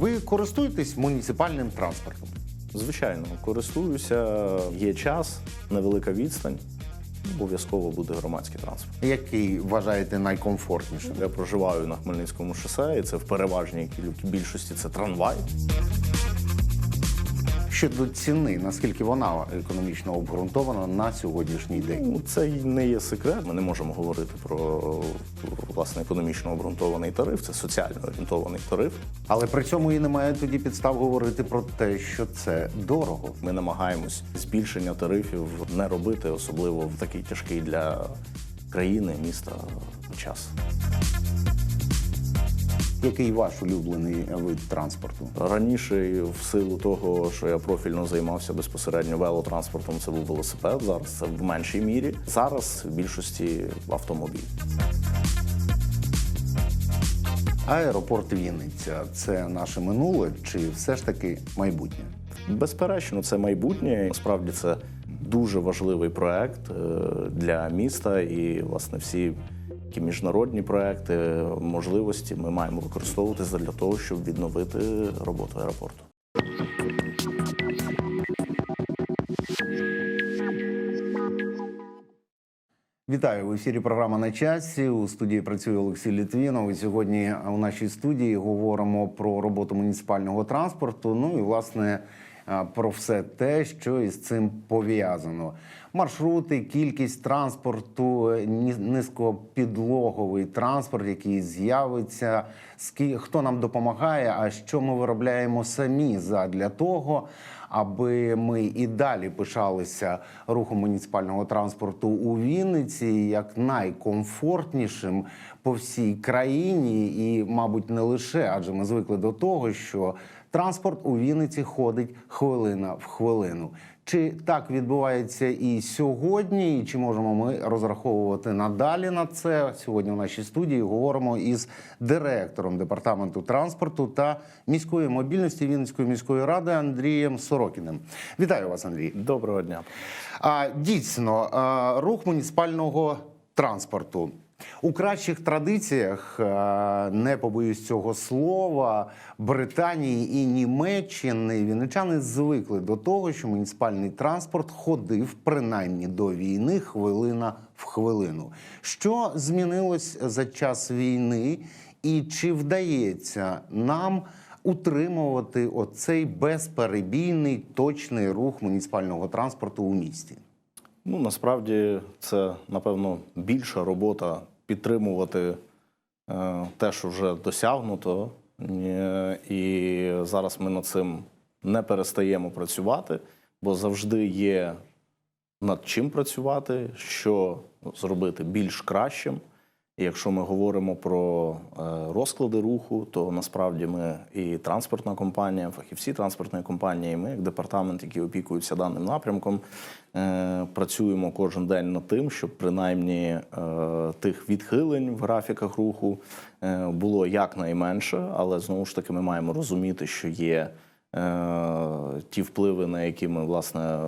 Ви користуєтесь муніципальним транспортом? Звичайно, користуюся, є час, невелика відстань. Обов'язково буде громадський транспорт. Який вважаєте найкомфортнішим? Я проживаю на Хмельницькому шосе, і це в переважній більшості це трамвай. Щодо ціни, наскільки вона економічно обґрунтована на сьогоднішній день? Ну, це й не є секрет. Ми не можемо говорити про власне економічно обґрунтований тариф, це соціально орієнтований тариф. Але при цьому і немає тоді підстав говорити про те, що це дорого. Ми намагаємось збільшення тарифів не робити, особливо в такий тяжкий для країни, міста час. Який ваш улюблений вид транспорту? Раніше, в силу того, що я профільно займався безпосередньо велотранспортом, це був велосипед. Зараз це в меншій мірі. Зараз в більшості автомобіль. Аеропорт Вінниця це наше минуле чи все ж таки майбутнє? Безперечно, це майбутнє. Насправді це дуже важливий проект е, для міста і власне всі які міжнародні проекти, можливості ми маємо використовувати для того, щоб відновити роботу аеропорту. Вітаю в ефірі. Програма на часі. У студії працює Олексій Літвінов. І сьогодні у нашій студії говоримо про роботу муніципального транспорту. Ну і власне про все те, що із цим пов'язано. Маршрути, кількість транспорту, е, низькопідлоговий транспорт, який з'явиться, хто нам допомагає, а що ми виробляємо самі задля того, аби ми і далі пишалися рухом муніципального транспорту у Вінниці як найкомфортнішим по всій країні, і, мабуть, не лише, адже ми звикли до того, що транспорт у Вінниці ходить хвилина в хвилину. Чи так відбувається і сьогодні, і чи можемо ми розраховувати надалі на це? Сьогодні в нашій студії говоримо із директором департаменту транспорту та міської мобільності Вінницької міської ради Андрієм Сорокіним. Вітаю вас, Андрій. Доброго дня. А, дійсно, рух муніципального транспорту. У кращих традиціях, не побоюсь цього слова, Британії і Німеччини вінничани звикли до того, що муніципальний транспорт ходив принаймні до війни хвилина в хвилину. Що змінилось за час війни, і чи вдається нам утримувати оцей безперебійний точний рух муніципального транспорту у місті? Ну насправді це напевно більша робота підтримувати е, те, що вже досягнуто. Е, І зараз ми над цим не перестаємо працювати, бо завжди є над чим працювати, що зробити більш кращим. І якщо ми говоримо про е, розклади руху, то насправді ми і транспортна компанія, фахівці транспортної компанії, ми як департамент, які опікуються даним напрямком, е, працюємо кожен день над тим, щоб принаймні е, тих відхилень в графіках руху було якнайменше, але знову ж таки ми маємо розуміти, що є. Ті впливи, на які ми власне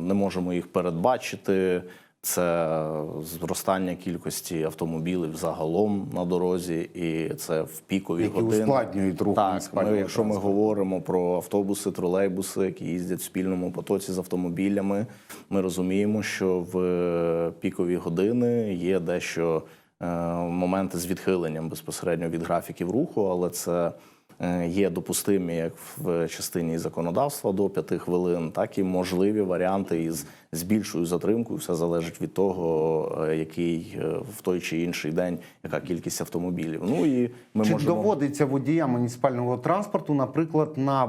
не можемо їх передбачити, це зростання кількості автомобілів загалом на дорозі, і це в пікові Які години. ускладнюють рух Так, ми, якщо ми говоримо про автобуси, тролейбуси, які їздять в спільному потоці з автомобілями, ми розуміємо, що в пікові години є дещо е, моменти з відхиленням безпосередньо від графіків руху, але це е, є допустимі як в частині законодавства до п'яти хвилин, так і можливі варіанти із з більшою затримкою. Все залежить від того, е, який е, в той чи інший день яка кількість автомобілів. Ну і ми Чи можемо доводиться водіям муніципального транспорту, наприклад, на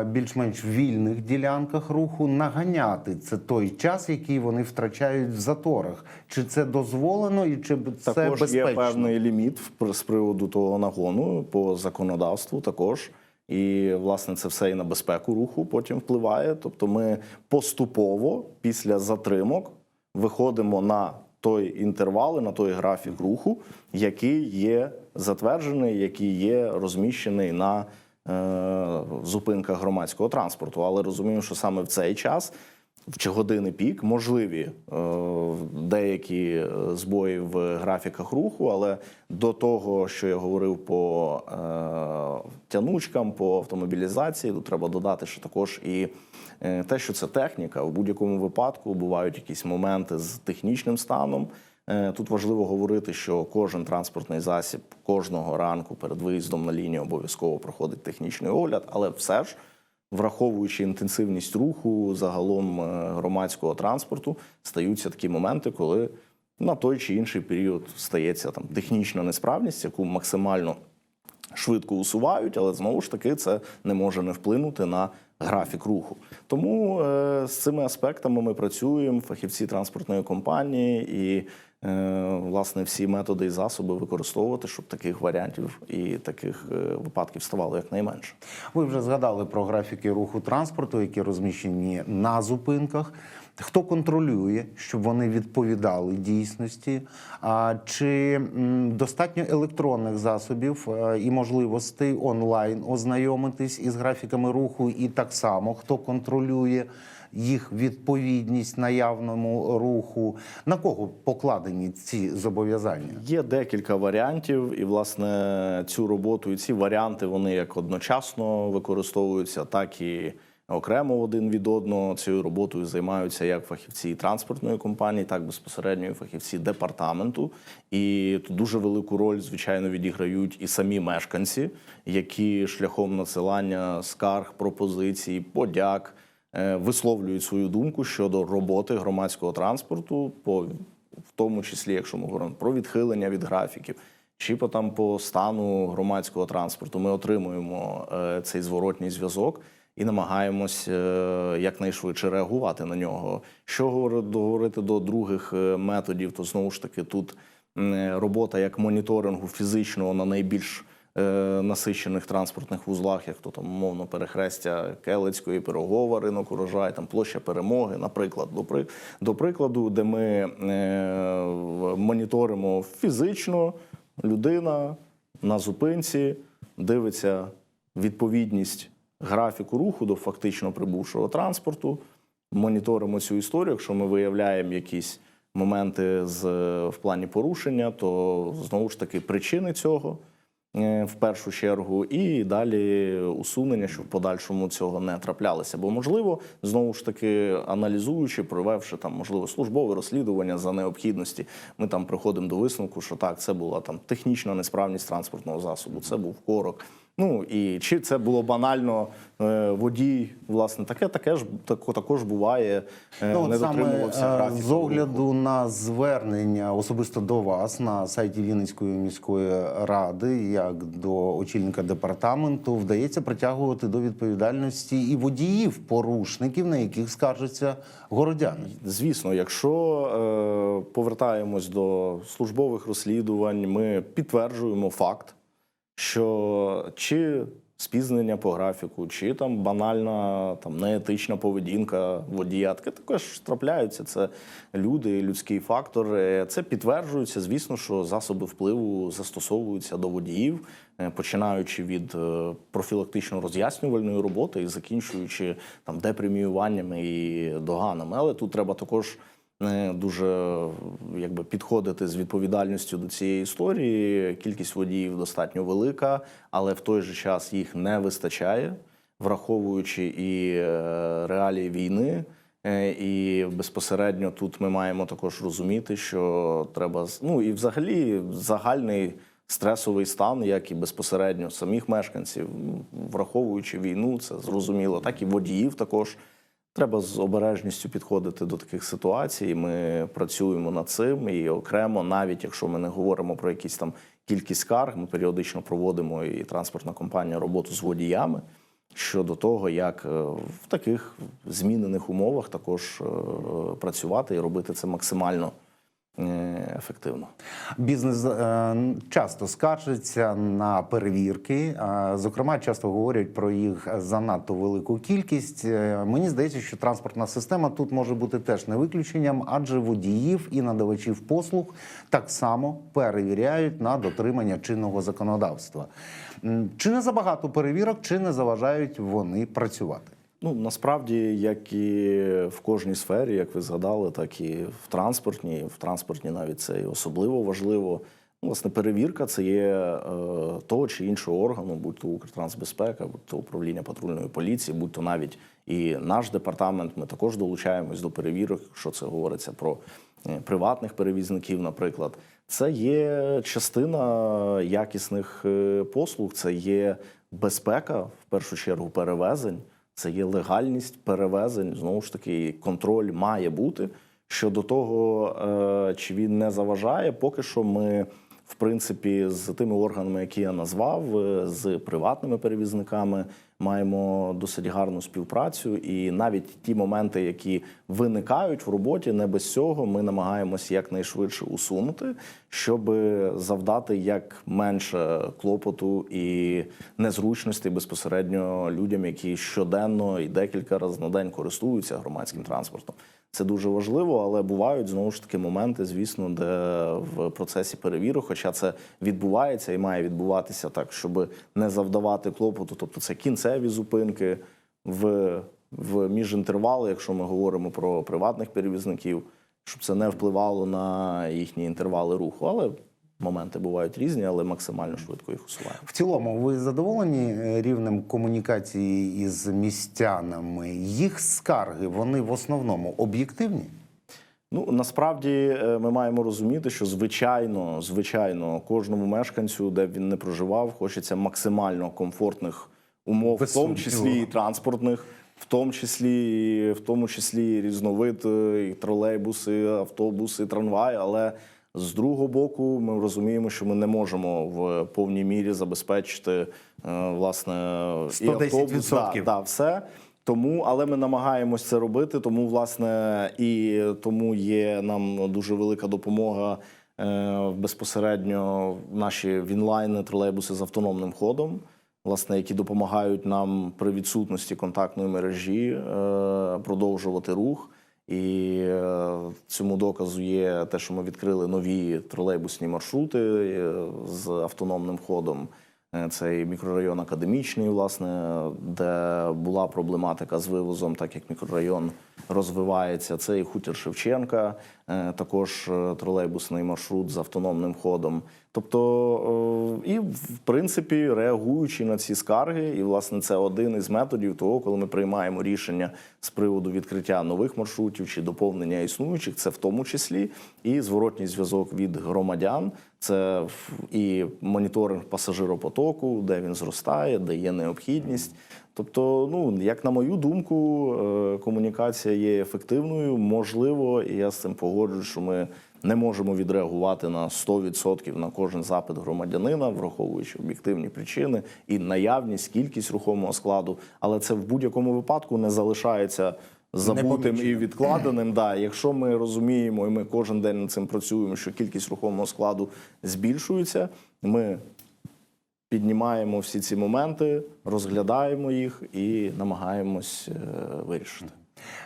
е, більш-менш вільних ділянках руху наганяти це той час, який вони втрачають в заторах? Чи це дозволено і чи це Також безпечно? є певний ліміт з приводу того нагону по законодавству. Також і власне це все і на безпеку руху потім впливає. Тобто, ми поступово після затримок виходимо на той інтервал, і на той графік руху, який є затверджений, який є розміщений на е, зупинках громадського транспорту. Але розуміємо, що саме в цей час в години пік можливі е, деякі е, збої в графіках руху, але до того, що я говорив по е, тянучкам, по автомобілізації, тут треба додати, що також і те, що це техніка, в будь-якому випадку бувають якісь моменти з технічним станом. Тут важливо говорити, що кожен транспортний засіб кожного ранку перед виїздом на лінію обов'язково проходить технічний огляд, але все ж враховуючи інтенсивність руху загалом е, громадського транспорту, стаються такі моменти, коли на той чи інший період стається там технічна несправність, яку максимально швидко усувають, але знову ж таки це не може не вплинути на графік руху. Тому е, з цими аспектами ми працюємо, фахівці транспортної компанії, і е, власне всі методи і засоби використовувати, щоб таких варіантів і таких е, випадків ставало якнайменше. Ви вже згадали про графіки руху транспорту, які розміщені на зупинках. Хто контролює, щоб вони відповідали дійсності? А чи достатньо електронних засобів е, і можливостей онлайн ознайомитись із графіками руху? І так само хто контролює їх відповідність наявному руху? На кого покладені ці зобов'язання? Є декілька варіантів, і власне цю роботу і ці варіанти вони як одночасно використовуються, так і окремо один від одного. Цією роботою займаються як фахівці транспортної компанії, так безпосередньо і фахівці департаменту. І тут дуже велику роль, звичайно, відіграють і самі мешканці, які шляхом надсилання скарг, пропозицій, подяк е, висловлюють свою думку щодо роботи громадського транспорту, по в тому числі, якщо ми говоримо про відхилення від графіків, чи по там по стану громадського транспорту, ми отримуємо е, цей зворотній зв'язок і намагаємось е, якнайшвидше реагувати на нього. Що говори- говорити до других е, методів, то знову ж таки тут е, робота як моніторингу фізичного на найбільш насичених транспортних вузлах, як то там умовно перехрестя Келецької, Пирогова, ринок урожай, там площа перемоги, наприклад, до, при- до прикладу, де ми моніторимо фізично людина на зупинці, дивиться відповідність графіку руху до фактично прибувшого транспорту. Моніторимо цю історію. Якщо ми виявляємо якісь моменти з в плані порушення, то знову ж таки причини цього е, в першу чергу, і далі усунення, щоб в подальшому цього не траплялося. Бо можливо, знову ж таки, аналізуючи, провівши там можливо службове розслідування за необхідності, ми там приходимо до висновку, що так, це була там технічна несправність транспортного засобу, це був корок. Ну і чи це було банально е, водій, власне, таке, таке ж тако- також буває. Е, Ну, не саме дотримувався е, графіку з огляду на звернення особисто до вас на сайті Вінницької міської ради, як до очільника департаменту, вдається притягувати до відповідальності і водіїв, порушників, на яких скаржаться городяни. Звісно, якщо е, повертаємось до службових розслідувань, ми підтверджуємо факт, що чи спізнення по графіку, чи там банальна там неетична поведінка водія, таке також трапляються. Це люди, людський фактор. Е, Це підтверджується. Звісно, що засоби впливу застосовуються до водіїв, е, починаючи від е, профілактично-роз'яснювальної роботи і закінчуючи там депреміюваннями і доганами. Але тут треба також е, дуже якби підходити з відповідальністю до цієї історії. Кількість водіїв достатньо велика, але в той же час їх не вистачає, враховуючи і е, реалії війни. Е, І безпосередньо тут ми маємо також розуміти, що треба ну і взагалі загальний стресовий стан, як і безпосередньо самих мешканців, враховуючи війну, це зрозуміло, так і водіїв також. Треба з обережністю підходити до таких ситуацій. Ми працюємо над цим і окремо, навіть якщо ми не говоримо про якісь там кількість скарг, ми періодично проводимо і транспортна компанія роботу з водіями щодо того, як е, в таких змінених умовах також е, працювати і робити це максимально ефективно. Бізнес е, часто скаржиться на перевірки. е, Зокрема, часто говорять про їх занадто велику кількість. Е, Мені здається, що транспортна система тут може бути теж не виключенням, адже водіїв і надавачів послуг так само перевіряють на дотримання чинного законодавства. Чи не забагато перевірок, чи не заважають вони працювати? Ну насправді, як і в кожній сфері, як ви згадали, так і в транспортній. В транспортній навіть це і особливо важливо. Ну, Власне, перевірка це є е, того чи іншого органу, будь то Укртрансбезпека, будь то управління патрульної поліції, будь то навіть і наш департамент. Ми також долучаємось до перевірок, якщо це говориться про е, приватних перевізників, наприклад. Це є частина якісних е, послуг, це є безпека, в першу чергу, перевезень, це є легальність перевезень. Знову ж таки, контроль має бути. Щодо того, е, чи він не заважає, поки що ми, в принципі, з тими органами, які я назвав, е, з приватними перевізниками, маємо досить гарну співпрацю. І навіть ті моменти, які виникають в роботі, не без цього ми намагаємося якнайшвидше усунути, щоб завдати як менше клопоту і незручностей безпосередньо людям, які щоденно і декілька разів на день користуються громадським транспортом. Це дуже важливо, але бувають знову ж таки моменти, звісно, де в процесі перевірок, хоча це відбувається і має відбуватися так, щоб не завдавати клопоту. Тобто це кінцеві зупинки в, в міжінтервали, якщо ми говоримо про приватних перевізників, щоб це не впливало на їхні інтервали руху. Але моменти бувають різні, але максимально швидко їх усуваємо. В цілому, ви задоволені е, рівнем комунікації із містянами? Їх скарги вони в основному об'єктивні? Ну насправді е, ми маємо розуміти, що звичайно, звичайно, кожному мешканцю, де б він не проживав, хочеться максимально комфортних умов, Без в тому числі і транспортних, в тому числі, в тому числі різновид, е, і тролейбуси, автобуси, трамваї. Але з другого боку, ми розуміємо, що ми не можемо в повній мірі забезпечити е, власне і 110%. автобус, да, да, все. Тому, але ми намагаємось це робити. Тому, власне, і тому є нам дуже велика допомога е, безпосередньо наші вінлайни, тролейбуси з автономним ходом, власне, які допомагають нам при відсутності контактної мережі е, продовжувати рух. І е, цьому доказу є те, що ми відкрили нові тролейбусні маршрути е, з автономним ходом. Е, Це і мікрорайон академічний, власне, де була проблематика з вивозом, так як мікрорайон розвивається. Це і хутір Шевченка, також тролейбусний маршрут з автономним ходом. Тобто, е, і в принципі, реагуючи на ці скарги, і власне це один із методів того, коли ми приймаємо рішення з приводу відкриття нових маршрутів чи доповнення існуючих, це в тому числі і зворотній зв'язок від громадян. Це і моніторинг пасажиропотоку, де він зростає, де є необхідність. Тобто, ну як на мою думку, е, комунікація є ефективною. Можливо, і я з цим погоджуюсь, що ми не можемо відреагувати на 100% на кожен запит громадянина, враховуючи об'єктивні причини і наявність, кількість рухомого складу. Але це в будь-якому випадку не залишається забутим і відкладеним. Да, якщо ми розуміємо, і ми кожен день над цим працюємо, що кількість рухомого складу збільшується, ми піднімаємо всі ці моменти, розглядаємо їх і намагаємось е, вирішити.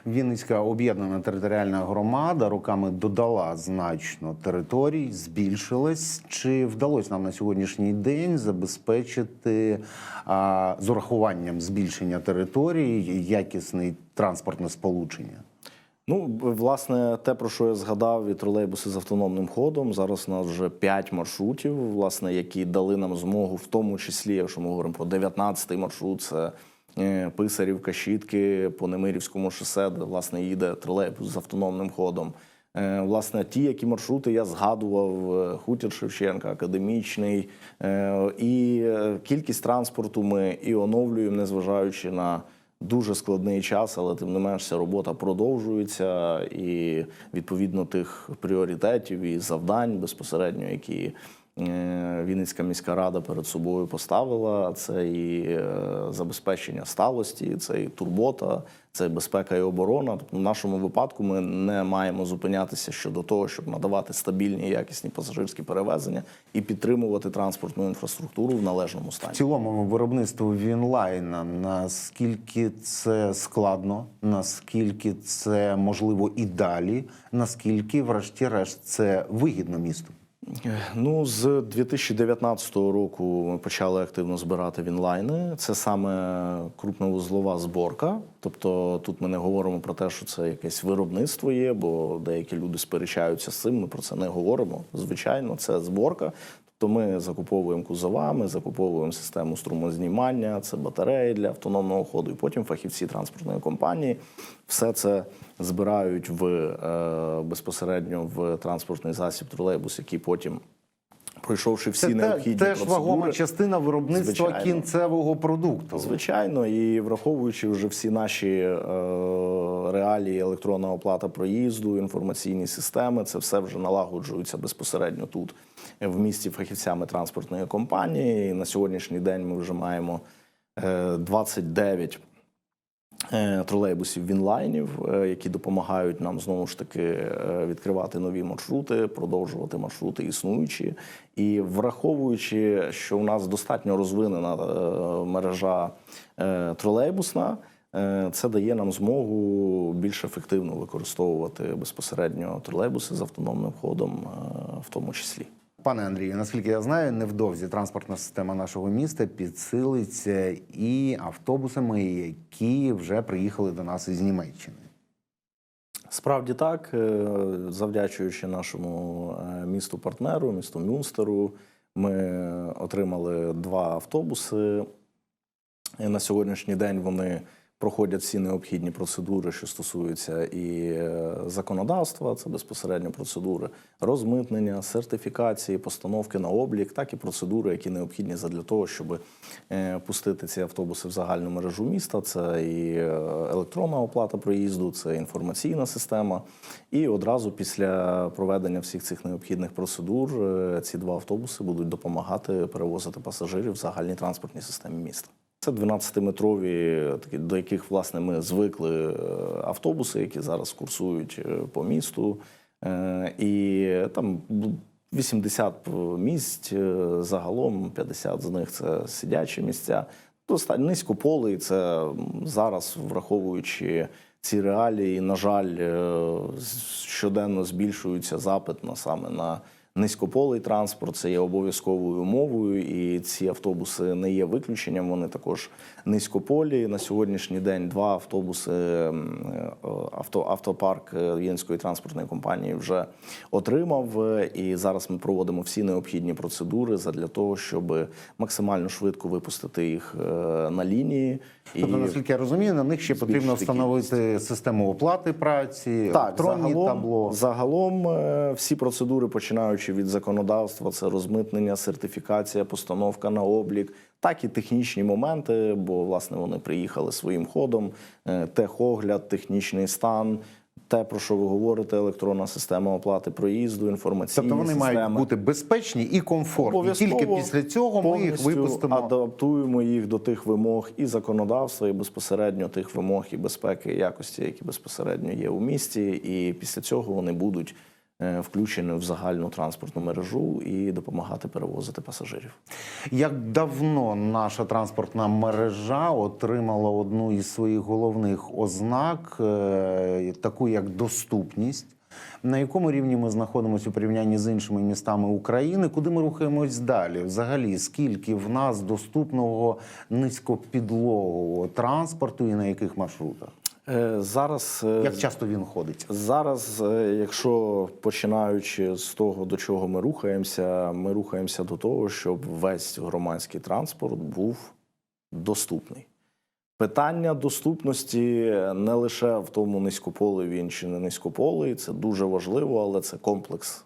Вінницька об'єднана територіальна громада роками додала значно територій, збільшилась. Чи вдалося нам на сьогоднішній день забезпечити а, з урахуванням збільшення територій якісне транспортне сполучення? Ну, власне, те, про що я згадав, і тролейбуси з автономним ходом. Зараз у нас вже 5 маршрутів, власне, які дали нам змогу, в тому числі, якщо ми говоримо про 19-й маршрут, це Писарівка, Щітки по Немирівському шосе, де власне їде тролейбус з автономним ходом. Е, Власне, ті, які маршрути я згадував, е, хутір Шевченка, академічний, е, і е, кількість транспорту ми і оновлюємо, незважаючи на дуже складний час, але тим не менш ця робота продовжується, і відповідно тих пріоритетів і завдань безпосередньо, які е, Вінницька міська рада перед собою поставила. Це і е, забезпечення сталості, це і турбота, це і безпека і оборона. Тобто, в нашому випадку ми не маємо зупинятися щодо того, щоб надавати стабільні якісні пасажирські перевезення і підтримувати транспортну інфраструктуру в належному В стані. цілому виробництво Вінлайна наскільки це складно, наскільки це можливо і далі, наскільки, врешті-решт, це вигідно місту? Ну, з 2019 року ми почали активно збирати вінлайни. Це саме крупновузлова зборка. Тобто тут ми не говоримо про те, що це якесь виробництво є, бо деякі люди сперечаються з цим. Ми про це не говоримо. Звичайно, це зборка. Тобто ми закуповуємо кузова, ми закуповуємо систему струмознімання, це батареї для автономного ходу, і потім фахівці транспортної компанії все це збирають в е, безпосередньо в транспортний засіб тролейбус, який потім, пройшовши всі Це необхідні теж вагома частина виробництва Звичайно. кінцевого продукту. Звичайно, і враховуючи вже всі наші е, реалії, електронна оплата проїзду, інформаційні системи, це все вже налагоджується безпосередньо тут, в місті фахівцями транспортної компанії. І на сьогоднішній день ми вже маємо е, 29 е, тролейбусів вінлайнів, е, які допомагають нам знову ж таки е, відкривати нові маршрути, продовжувати маршрути існуючі. І враховуючи, що у нас достатньо розвинена е, мережа е, тролейбусна. е, Це дає нам змогу більш ефективно використовувати безпосередньо тролейбуси з автономним ходом, е, в тому числі. Пане Андрію, наскільки я знаю, невдовзі транспортна система нашого міста підсилиться і автобусами, які вже приїхали до нас із Німеччини. Справді так, Е, завдячуючи нашому е, місту партнеру, місту Мюнстеру, ми отримали два автобуси. На сьогоднішній день вони проходять всі необхідні процедури, що стосуються і е, законодавства, це безпосередньо процедури розмитнення, сертифікації, постановки на облік, так і процедури, які необхідні для того, щоб е, пустити ці автобуси в загальну мережу міста. Це і е, електронна оплата проїзду, це інформаційна система. І одразу після проведення всіх цих необхідних процедур ці два автобуси будуть допомагати перевозити пасажирів в загальній транспортній системі міста. Це 12-метрові, такі, до яких власне ми звикли е, автобуси, які зараз курсують е, по місту. Е, І там бу- 80 місць е, загалом, 50 з них це сидячі місця. Достатньо низькополий. Це зараз, враховуючи ці реалії, на жаль, е, щоденно збільшується запит на саме на низькополий транспорт. Це є обов'язковою умовою, і ці автобуси не є виключенням. Вони також низькополі. На сьогоднішній день два автобуси е, авто, автопарк е, В'єнської транспортної компанії вже отримав. Е, І зараз ми проводимо всі необхідні процедури для того, щоб максимально швидко випустити їх на лінії. І Тобто, наскільки я розумію, на них ще потрібно встановити систему оплати праці, Так, електронні загалом, табло. загалом всі процедури, починаючи від законодавства, це розмитнення, сертифікація, постановка на облік, так і технічні моменти, бо власне вони приїхали своїм ходом, е, техогляд, технічний стан. Те, про що ви говорите, електронна система оплати проїзду, інформаційні Тобто вони системи. мають бути безпечні і комфортні. Тільки після цього ми їх випустимо. адаптуємо їх до тих вимог і законодавства, і безпосередньо тих вимог і безпеки і якості, які безпосередньо є у місті. І після цього вони будуть е, включені в загальну транспортну мережу і допомагати перевозити пасажирів. Як давно наша транспортна мережа отримала одну із своїх головних ознак, е, таку як доступність? На якому рівні ми знаходимося у порівнянні з іншими містами України? Куди ми рухаємось далі? Взагалі, скільки в нас доступного низькопідлогового транспорту і на яких маршрутах? Е, Зараз е, Як часто він ходить? Зараз, е, якщо починаючи з того, до чого ми рухаємося, ми рухаємося до того, щоб весь громадський транспорт був доступний. Питання доступності не лише в тому низькополий він чи не низькополий, це дуже важливо, але це комплекс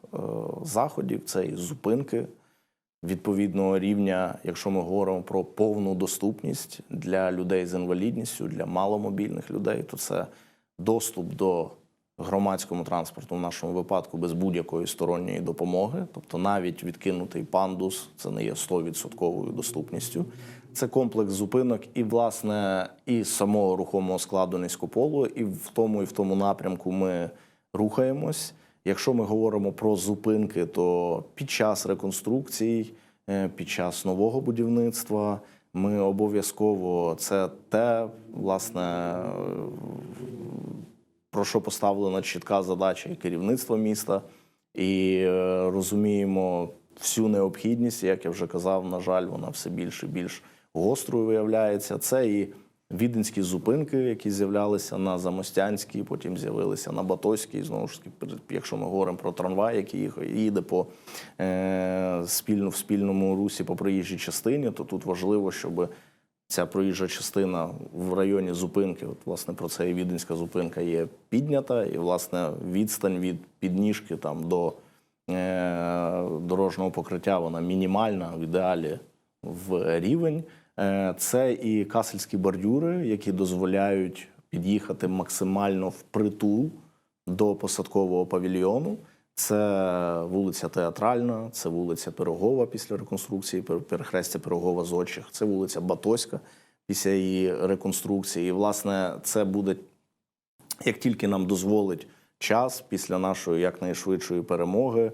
заходів, це і зупинки відповідного рівня, якщо ми говоримо про повну доступність для людей з інвалідністю, для маломобільних людей, то це доступ до громадському транспорту в нашому випадку без будь-якої сторонньої допомоги, тобто навіть відкинутий пандус, це не є 100% доступністю. Це комплекс зупинок і, власне, і самого рухомого складу низькополу, і в тому, і в тому напрямку ми рухаємось. Якщо ми говоримо про зупинки, то під час реконструкцій, е, під час нового будівництва ми обов'язково це те, власне, е, про що поставлена чітка задача і керівництва міста, і е, розуміємо всю необхідність. Як я вже казав, на жаль, вона все більше і більш гострою виявляється. Це і віденські зупинки, які з'являлися на Замостянській, потім з'явилися на Батоській. Знову ж таки, якщо ми говоримо про трамвай, який їде по е, спільно в спільному русі по проїжджій частині, то тут важливо, щоб ця проїжджа частина в районі зупинки, от власне про це і віденська зупинка є піднята, і власне відстань від підніжки там до е, дорожнього покриття вона мінімальна, в ідеалі в рівень. Е, Це і касельські бордюри, які дозволяють під'їхати максимально впритул до посадкового павільйону. Це вулиця Театральна, це вулиця Пирогова після реконструкції, пер- перехрестя Пирогова Зодчих, це вулиця Батоська після її реконструкції. І, власне, це буде як тільки нам дозволить час після нашої якнайшвидшої перемоги,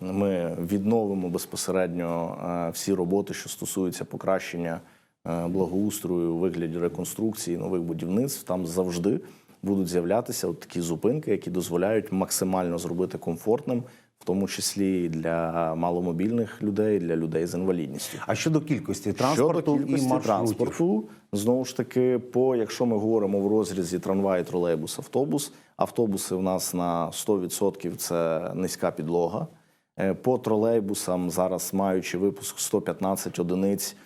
ми відновимо безпосередньо е, всі роботи, що стосуються покращення благоустрою у вигляді реконструкції нових будівництв. Там завжди будуть з'являтися от такі зупинки, які дозволяють максимально зробити комфортним, в тому числі і для маломобільних людей, для людей з інвалідністю. А щодо кількості транспорту Щодо кількості і маршрутів? транспорту, знову ж таки, по якщо ми говоримо в розрізі трамвай, тролейбус, автобус, автобуси в нас на 100% це низька підлога. Е, По тролейбусам зараз маючи випуск 115 одиниць.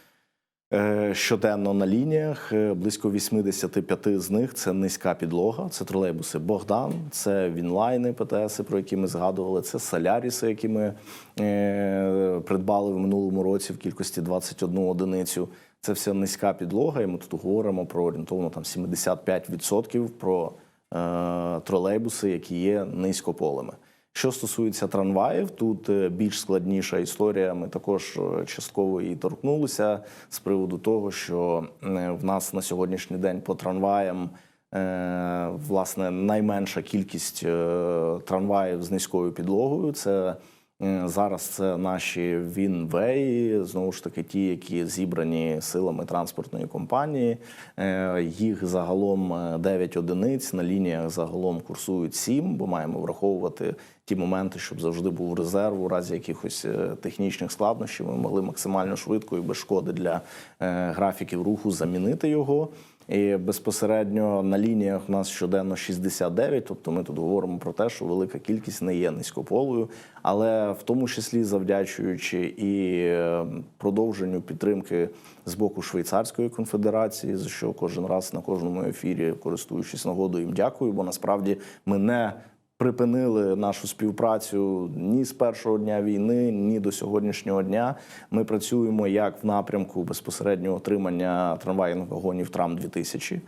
Е, Щоденно на лініях е, близько 85 з них це низька підлога. Це тролейбуси Богдан, це Вінлайни ПТС, про які ми згадували. Це Соляріси, які ми е, придбали в минулому році в кількості 21 одиницю. Це все низька підлога, і ми тут говоримо про орієнтовно там 75% про е, тролейбуси, які є низькополими. Що стосується трамваїв, тут е, більш складніша історія. Ми також е, частково її торкнулися з приводу того, що е, в нас на сьогоднішній день по трамваям власне найменша кількість трамваїв з низькою підлогою. Це зараз це наші Вінвеї, знову ж таки, ті, які зібрані силами транспортної компанії. Е, Їх загалом е, 9 одиниць на лініях загалом курсують 7, бо маємо враховувати ті моменти, щоб завжди був резерв у разі якихось е, технічних складнощів. Ми могли максимально швидко і без шкоди для е, графіків руху замінити його. І безпосередньо на лініях у нас щоденно 69, тобто ми тут говоримо про те, що велика кількість не є низькополою, але в тому числі завдячуючи і е, продовженню підтримки з боку Швейцарської конфедерації, за що кожен раз на кожному ефірі, користуючись нагодою, їм дякую, бо насправді ми не припинили нашу співпрацю ні з першого дня війни, ні до сьогоднішнього дня. Ми працюємо як в напрямку безпосереднього отримання трамвайних вагонів Трам 2000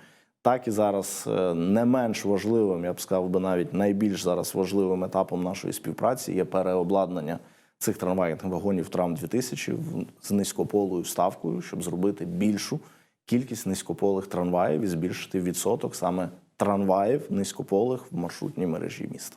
так і зараз е, не менш важливим, я б сказав би навіть найбільш зараз важливим етапом нашої співпраці є переобладнання цих трамвайних вагонів Трам 2000 в- з низькополою ставкою, щоб зробити більшу кількість низькополих трамваїв і збільшити відсоток саме трамваїв низькополих в маршрутній мережі міста.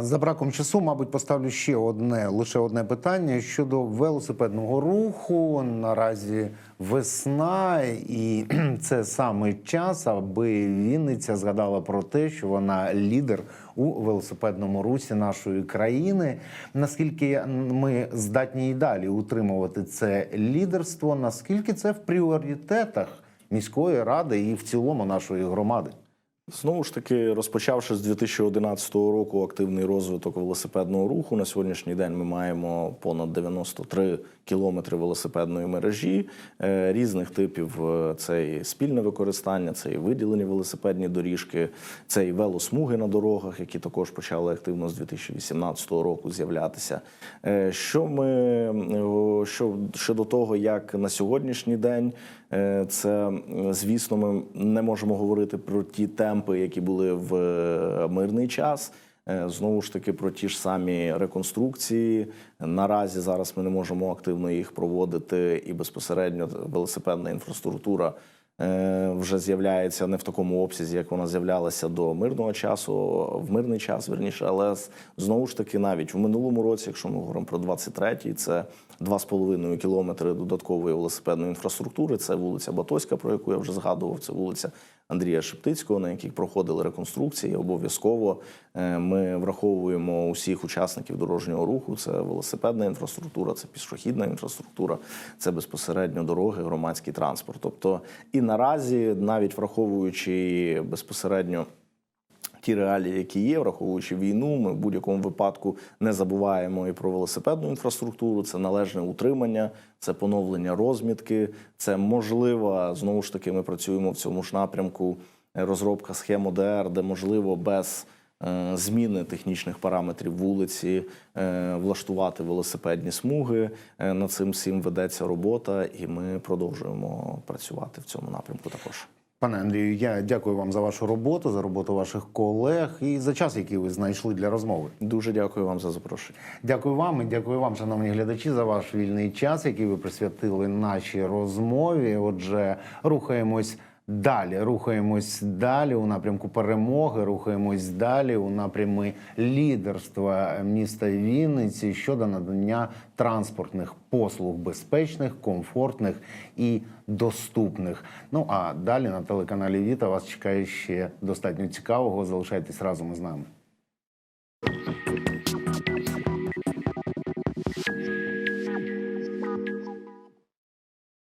За браком часу, мабуть, поставлю ще одне лише одне питання щодо велосипедного руху. Наразі весна, і це саме час, аби Вінниця згадала про те, що вона лідер у велосипедному русі нашої країни. Наскільки ми здатні і далі утримувати це лідерство? Наскільки це в пріоритетах міської ради і в цілому нашої громади? Знову ж таки, розпочавши з 2011 року активний розвиток велосипедного руху, на сьогоднішній день ми маємо понад 93 кілометри велосипедної мережі е, різних типів. Е, Це і спільне використання, це і виділені велосипедні доріжки, це і велосмуги на дорогах, які також почали активно з 2018 року з'являтися. Е, Що ми що щодо того, як на сьогоднішній день це звісно, ми не можемо говорити про ті темпи, які були в е, мирний час. Е, Знову ж таки, про ті ж самі реконструкції. Наразі зараз ми не можемо активно їх проводити, і безпосередньо велосипедна інфраструктура е, вже з'являється не в такому обсязі, як вона з'являлася до мирного часу, в мирний час, верніше. Але знову ж таки, навіть в минулому році, якщо ми говоримо про 23-й, це 2,5 кілометри додаткової велосипедної інфраструктури. Це вулиця Батоська, про яку я вже згадував. Це вулиця Андрія Шептицького, на яких проходили реконструкції. Обов'язково е, ми враховуємо усіх учасників дорожнього руху. Це велосипедна інфраструктура, це пішохідна інфраструктура, це безпосередньо дороги, громадський транспорт. Тобто, і наразі, навіть враховуючи безпосередньо. Ті реалії, які є, враховуючи війну, ми в будь-якому випадку не забуваємо і про велосипедну інфраструктуру. Це належне утримання, це поновлення розмітки, це можлива знову ж таки. Ми працюємо в цьому ж напрямку. Розробка схем ОДР, де можливо без зміни технічних параметрів вулиці е, влаштувати велосипедні смуги. Е, Над цим всім ведеться робота, і ми продовжуємо працювати в цьому напрямку також. Пане Андрію, я дякую вам за вашу роботу, за роботу ваших колег і за час, який ви знайшли для розмови. Дуже дякую вам за запрошення. Дякую вам і дякую вам, шановні глядачі, за ваш вільний час, який ви присвятили нашій розмові. Отже, рухаємось далі. Рухаємось далі у напрямку перемоги. Рухаємось далі у напрямі лідерства міста Вінниці щодо надання транспортних послуг безпечних, комфортних і доступних. Ну а далі на телеканалі Віта вас чекає ще достатньо цікавого. Залишайтесь разом із нами.